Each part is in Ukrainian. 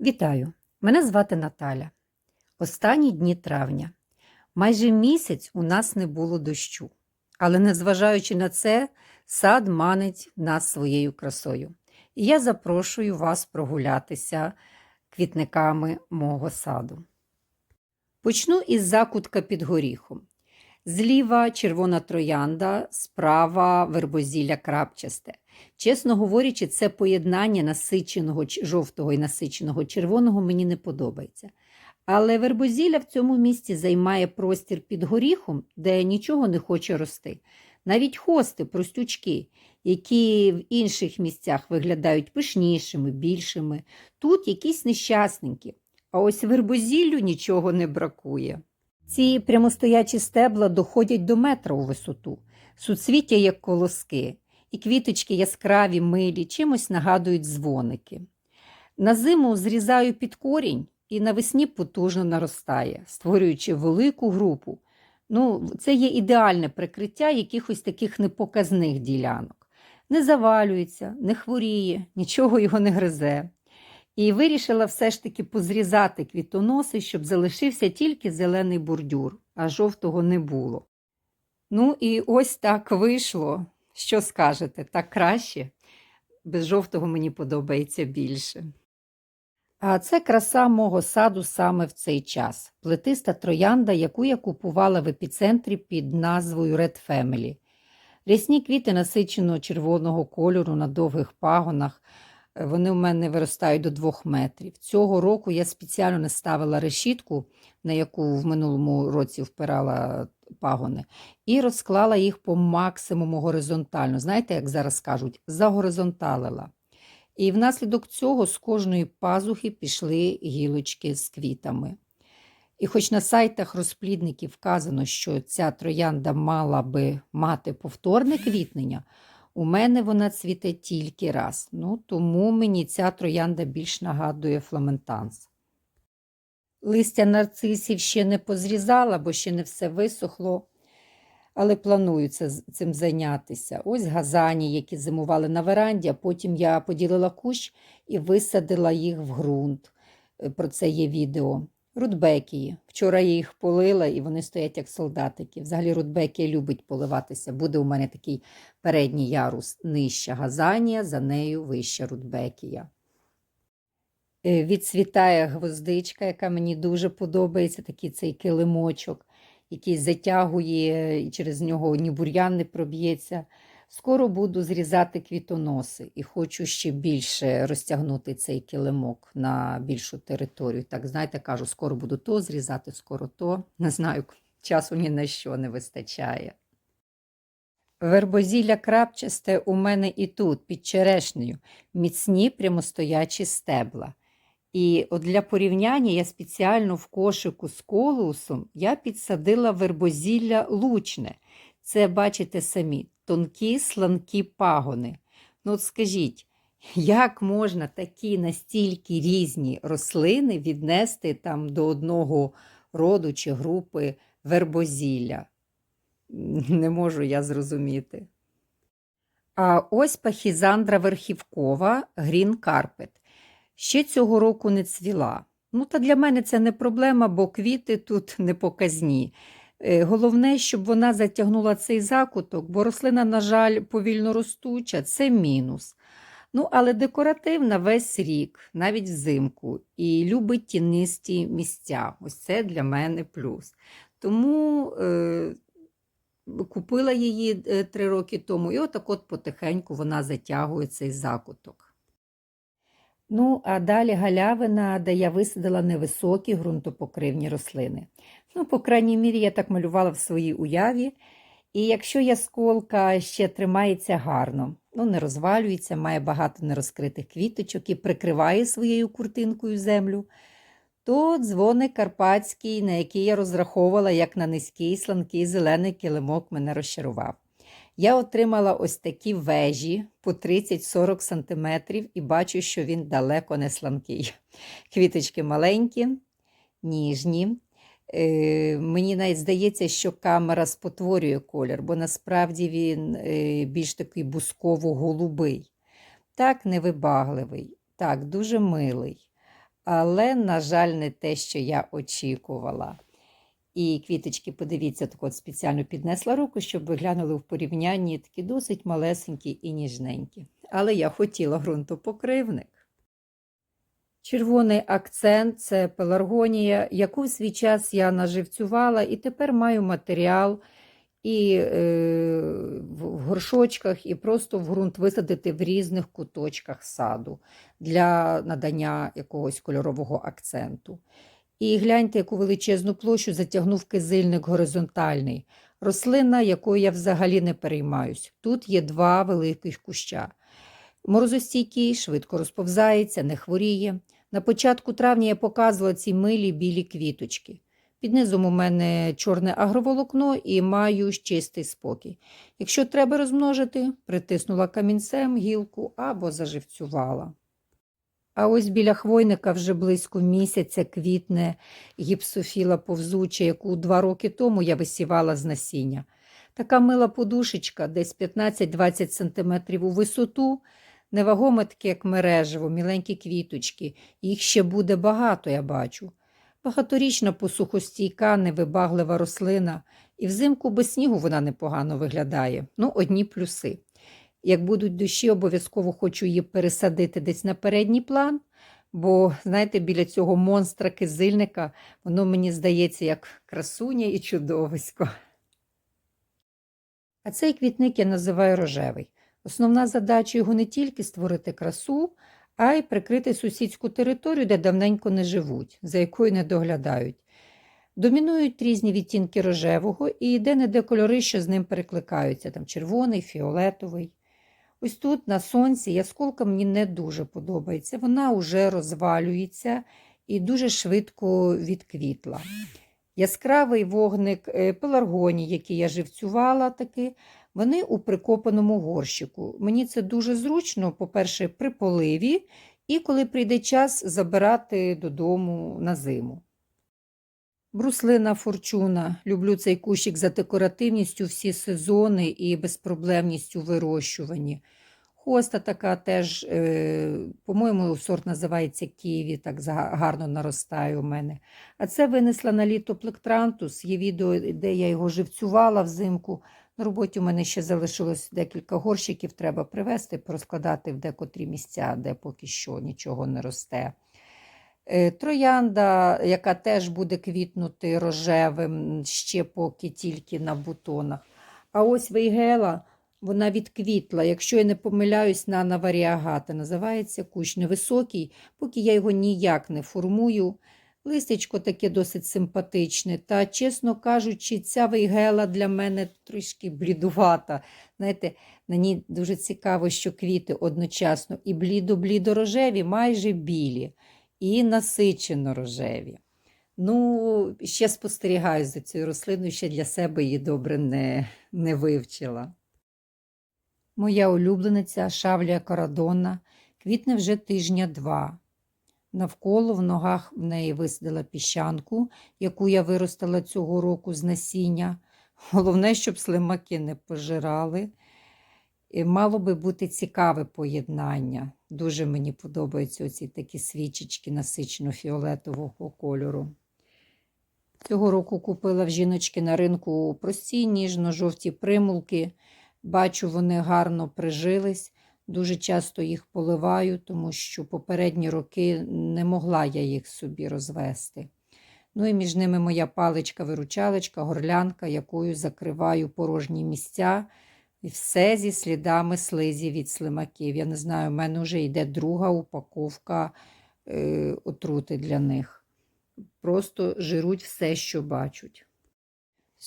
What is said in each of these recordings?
Вітаю! Мене звати Наталя. Останні дні травня. Майже місяць у нас не було дощу. Але незважаючи на це, сад манить нас своєю красою. І я запрошую вас прогулятися квітниками мого саду. Почну із закутка під горіхом. Зліва червона троянда, справа вербозілля крапчасте. Чесно говорячи, це поєднання насиченого жовтого і насиченого червоного мені не подобається. Але вербозілля в цьому місці займає простір під горіхом, де нічого не хоче рости. Навіть хости, простючки, які в інших місцях виглядають пишнішими, більшими, тут якісь нещасненькі. А ось вербозіллю нічого не бракує. Ці прямостоячі стебла доходять до метра у висоту, суцвіття як колоски, і квіточки яскраві, милі, чимось нагадують дзвоники. На зиму зрізаю під корінь і навесні потужно наростає, створюючи велику групу. Ну, це є ідеальне прикриття якихось таких непоказних ділянок. Не завалюється, не хворіє, нічого його не гризе. І вирішила все ж таки позрізати квітоноси, щоб залишився тільки зелений бордюр, а жовтого не було. Ну і ось так вийшло. Що скажете, так краще? Без жовтого мені подобається більше. А це краса мого саду саме в цей час. Плетиста троянда, яку я купувала в епіцентрі під назвою Red Family. Рясні квіти насиченого червоного кольору на довгих пагонах. Вони в мене виростають до двох метрів. Цього року я спеціально не ставила решітку, на яку в минулому році впирала пагони, і розклала їх по максимуму горизонтально. Знаєте, як зараз кажуть, загоризонталила. І внаслідок цього з кожної пазухи пішли гілочки з квітами. І хоч на сайтах розплідників вказано, що ця троянда мала би мати повторне квітнення, у мене вона цвіте тільки раз. Ну, тому мені ця троянда більш нагадує фламентанс. Листя нарцисів ще не позрізала, бо ще не все висохло, але планую цим зайнятися. Ось газані, які зимували на веранді, а потім я поділила кущ і висадила їх в ґрунт. Е, Про це є відео. Рудбекії. Вчора я їх полила, і вони стоять як солдатики. Взагалі рудбекія любить поливатися. Буде у мене такий передній ярус нижча газанія, за нею вища рудбекія. Е, Відцвітає гвоздичка, яка мені дуже подобається, такий цей килимочок, який затягує, і через нього ні бур'ян не проб'ється. Скоро буду зрізати квітоноси і хочу ще більше розтягнути цей килимок на більшу територію. Так, знаєте, кажу, скоро буду то зрізати, скоро то. Не знаю, часу ні на що не вистачає. Вербозілля крапчасте у мене і тут, під черешнею, міцні прямостоячі стебла. І от для порівняння я спеціально в кошику з колусом я підсадила вербозілля лучне. Це, бачите самі, тонкі сланкі пагони. Ну, от скажіть, як можна такі настільки різні рослини віднести там до одного роду чи групи вербозілля? Не можу я зрозуміти. А ось пахізандра верхівкова Green Carpet. Ще цього року не цвіла. Ну, та для мене це не проблема, бо квіти тут не показні. Е, Головне, щоб вона затягнула цей закуток, бо рослина, на жаль, повільно ростуча, це мінус. Ну, але декоративна весь рік, навіть взимку, і любить тінисті місця. Ось це для мене плюс. Тому е, купила її е, три роки тому, і отак от потихеньку вона затягує цей закуток. Ну, а далі галявина, де я висадила невисокі ґрунтопокривні рослини. Ну, по крайній мірі, я так малювала в своїй уяві. І якщо ясколка ще тримається гарно, ну не розвалюється, має багато нерозкритих квіточок і прикриває своєю куртинкою землю, то дзвоник карпатський, на який я розраховувала як на низький сланкий зелений килимок, мене розчарував. Я отримала ось такі вежі по 30-40 см і бачу, що він далеко не сланкий. Квіточки маленькі, ніжні. Е, мені навіть здається, що камера спотворює колір, бо насправді він е, більш такий бусково-голубий. Так, невибагливий, так, дуже милий. але, на жаль, не те, що я очікувала. І квіточки, подивіться, так от спеціально піднесла руку, щоб ви глянули в порівнянні такі досить малесенькі і ніжненькі. Але я хотіла ґрунтопокривник. Червоний акцент це пеларгонія, яку в свій час я наживцювала, і тепер маю матеріал і е, в горшочках, і просто в ґрунт висадити в різних куточках саду для надання якогось кольорового акценту. І гляньте, яку величезну площу затягнув кизильник горизонтальний. Рослина, якою я взагалі не переймаюсь. Тут є два великих куща. Морозостійкий, швидко розповзається, не хворіє. На початку травня я показувала ці милі білі квіточки. Під низом у мене чорне агроволокно і маю чистий спокій. Якщо треба розмножити, притиснула камінцем гілку або заживцювала. А ось біля хвойника вже близько місяця квітне гіпсофіла повзуча, яку два роки тому я висівала з насіння. Така мила подушечка, десь 15-20 см у висоту, невагоме таке, як мережево, міленькі квіточки. Їх ще буде багато, я бачу. Багаторічна посухостійка, невибаглива рослина, і взимку без снігу вона непогано виглядає. Ну, одні плюси. Як будуть дощі, обов'язково хочу її пересадити десь на передній план, бо, знаєте, біля цього монстра кизильника воно мені здається як красуня і чудовисько. А цей квітник я називаю рожевий. Основна задача його не тільки створити красу, а й прикрити сусідську територію, де давненько не живуть, за якою не доглядають. Домінують різні відтінки рожевого і де-не-де кольори, що з ним перекликаються, там червоний, фіолетовий. Ось тут на сонці ясколка мені не дуже подобається. Вона вже розвалюється і дуже швидко відквітла. Яскравий вогник е, пеларгоній, який я живцювала таки, вони у прикопаному горщику. Мені це дуже зручно, по-перше, при поливі, і коли прийде час забирати додому на зиму. Бруслина форчуна. Люблю цей кущик за декоративністю всі сезони і безпроблемністю вирощувані. Хоста така теж, е, по-моєму, сорт називається Києві, так гарно наростає у мене. А це винесла на літо плектрантус. Є відео, де я його живцювала взимку. На роботі у мене ще залишилось декілька горщиків, треба привезти, порозкладати в декотрі місця, де поки що нічого не росте. Е, троянда, яка теж буде квітнути рожевим ще поки тільки на бутонах. А ось вейгела, вона відквітла, якщо я не помиляюсь, на наваріагата. Називається кущ невисокий, поки я його ніяк не формую. Листечко таке досить симпатичне. Та, чесно кажучи, ця вейгела для мене трішки блідувата. Знаєте, на ній дуже цікаво, що квіти одночасно і блідо-блідо рожеві, майже білі і насичено рожеві. Ну, ще спостерігаю за цією рослиною, ще для себе її добре не, не вивчила. Моя улюблениця шавлія корадона квітне вже тижня два. Навколо в ногах в неї висадила піщанку, яку я виростила цього року з насіння. Головне, щоб слимаки не пожирали. І Мало би бути цікаве поєднання. Дуже мені подобаються оці такі свічечки насичено-фіолетового кольору. Цього року купила в жіночки на ринку прості ніжно-жовті примулки. Бачу, вони гарно прижились. Дуже часто їх поливаю, тому що попередні роки не могла я їх собі розвести. Ну і між ними моя паличка-виручалочка, горлянка, якою закриваю порожні місця. І все зі слідами слизі від слимаків. Я не знаю, в мене вже йде друга упаковка е, отрути для них. Просто жируть все, що бачать.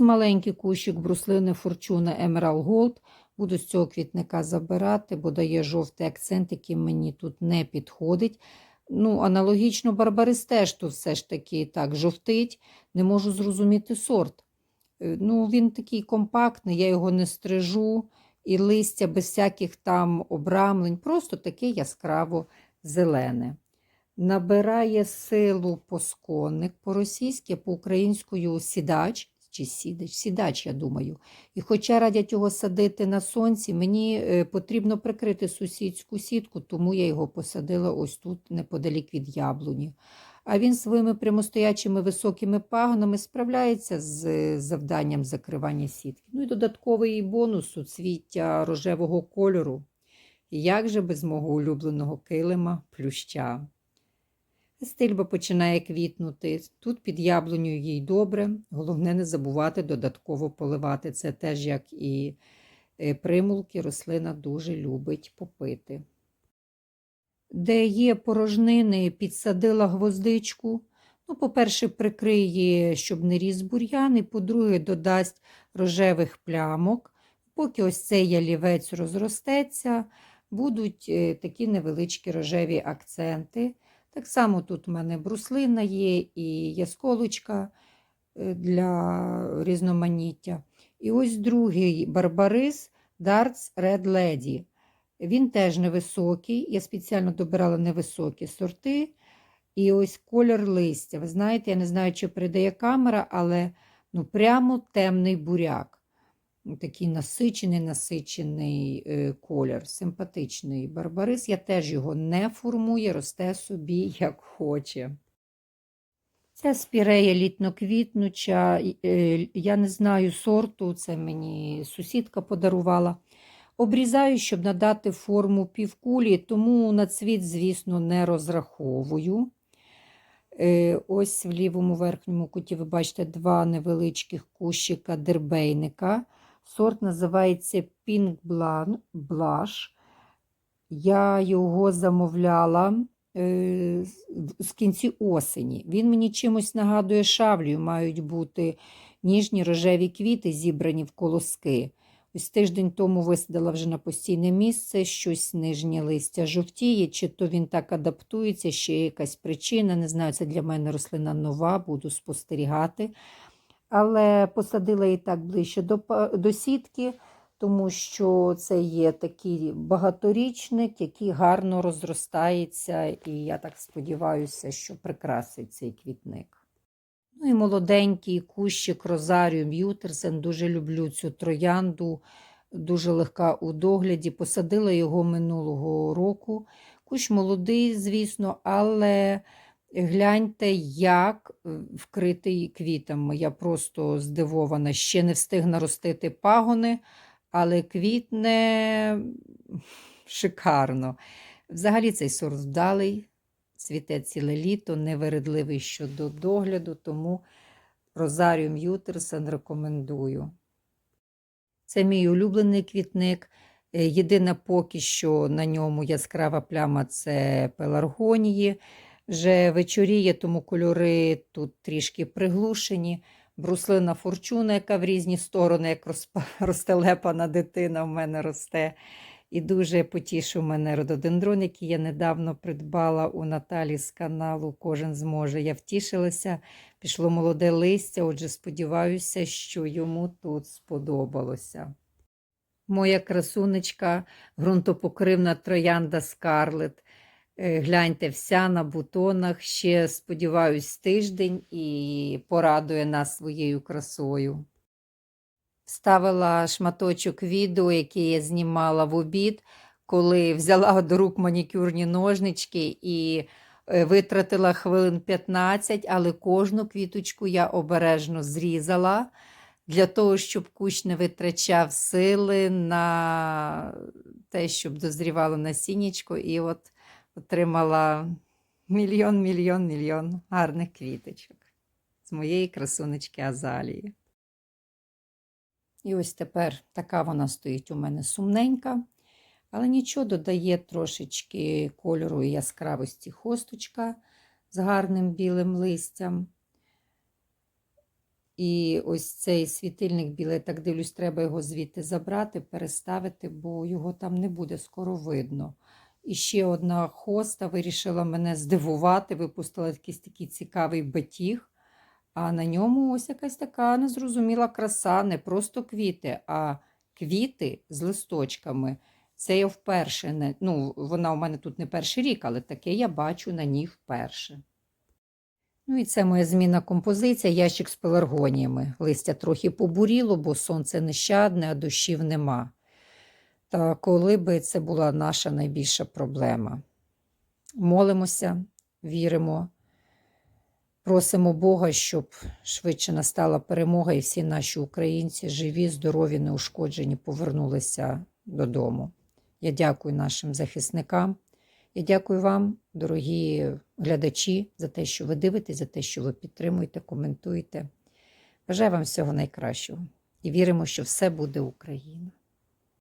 Маленький кущик бруслини Форчуна Emerald Gold. Буду з цього квітника забирати, бо дає жовтий акцент, який мені тут не підходить. Ну, Аналогічно Барбарис теж тут все ж таки так жовтить. Не можу зрозуміти сорт. Е, ну, Він такий компактний, я його не стрижу, і листя без всяких там обрамлень, просто таке яскраво зелене. Набирає силу посконник по-російськи, по-українською сідач. Чи сідач, сідач, я думаю. І хоча радять його садити на сонці, мені е, потрібно прикрити сусідську сітку, тому я його посадила ось тут, неподалік від яблуні. А він своїми прямостоячими високими пагонами справляється з е, завданням закривання сітки. Ну і додатковий бонус суцвіття рожевого кольору. Як же без мого улюбленого килима плюща? Стильба починає квітнути. Тут під яблунею їй добре. Головне не забувати додатково поливати. Це теж, як і е, примулки, рослина дуже любить попити. Де є порожнини, підсадила гвоздичку. Ну, по-перше, прикриє, щоб не ріс бур'ян, і по-друге, додасть рожевих плямок. Поки ось цей ялівець розростеться, будуть е, такі невеличкі рожеві акценти. Так само тут у мене бруслина є і ясколочка е, для різноманіття. І ось другий барбарис Darts Red Lady. Він теж невисокий. Я спеціально добирала невисокі сорти. І ось колір листя. Ви знаєте, я не знаю, чи передає камера, але ну, прямо темний буряк. Такий насичений, насичений е, колір, симпатичний барбарис. Я теж його не формую, росте собі як хоче. Це спірея літноквітнуча. е, Я не знаю сорту, це мені сусідка подарувала. Обрізаю, щоб надати форму півкулі, тому на цвіт, звісно, не розраховую. Е, Ось в лівому верхньому куті ви бачите два невеличких кущика дербейника. Сорт називається Pink Blush. Я його замовляла е, з- кінці осені. Він мені чимось нагадує шавлію. Мають бути ніжні рожеві квіти, зібрані в колоски. Ось тиждень тому висадила вже на постійне місце, щось нижнє листя жовтіє, чи то він так адаптується, ще є якась причина. Не знаю, це для мене рослина нова, буду спостерігати. Але посадила її так ближче до, до сітки, тому що це є такий багаторічник, який гарно розростається, і я так сподіваюся, що прикрасить цей квітник. Ну і молоденький кущик Розаріум Ютерсен. Дуже люблю цю троянду, дуже легка у догляді. Посадила його минулого року. Кущ молодий, звісно, але гляньте, як е, вкритий квітами. Я просто здивована. Ще не встиг наростити пагони, але квітне шикарно. Взагалі цей сорт вдалий цвіте ціле літо, невередливий щодо догляду, тому Розаріум Ютерсен рекомендую. Це мій улюблений квітник. Е, Єдина поки що на ньому яскрава пляма це пеларгонії. Вже вечоріє, тому кольори тут трішки приглушені. Бруслина форчуна, яка в різні сторони, як розтелепана дитина в мене росте. І дуже потішив мене рододендрон, який я недавно придбала у Наталі з каналу Кожен зможе. Я втішилася, пішло молоде листя, отже, сподіваюся, що йому тут сподобалося. Моя красунечка, ґрунтопокривна троянда Скарлет. Е, Гляньте, вся на бутонах. Ще, сподіваюсь, тиждень і порадує нас своєю красою. Ставила шматочок відео, яке я знімала в обід, коли взяла до рук манікюрні ножнички і е, витратила хвилин 15, але кожну квіточку я обережно зрізала для того, щоб кущ не витрачав сили на те, щоб дозрівало насіннячко, і от отримала мільйон, мільйон, мільйон гарних квіточок з моєї красунечки Азалії. І ось тепер така вона стоїть у мене сумненька, але нічого додає трошечки кольору і яскравості хосточка з гарним білим листям. І ось цей світильник білий, так дивлюсь, треба його звідти забрати, переставити, бо його там не буде скоро видно. І ще одна хоста вирішила мене здивувати, випустила якийсь такий цікавий батіг. А на ньому ось якась така незрозуміла краса, не просто квіти, а квіти з листочками. Це я вперше. Ну, вона у мене тут не перший рік, але таке я бачу на ній вперше. Ну і це моя зміна композиція, ящик з пеларгоніями. Листя трохи побуріло, бо сонце нещадне, а дощів нема. Та коли би це була наша найбільша проблема. Молимося, віримо, просимо Бога, щоб швидше настала перемога, і всі наші українці живі, здорові, неушкоджені, повернулися додому. Я дякую нашим захисникам. Я дякую вам, дорогі глядачі, за те, що ви дивитесь, за те, що ви підтримуєте, коментуєте. Бажаю вам всього найкращого і віримо, що все буде Україна.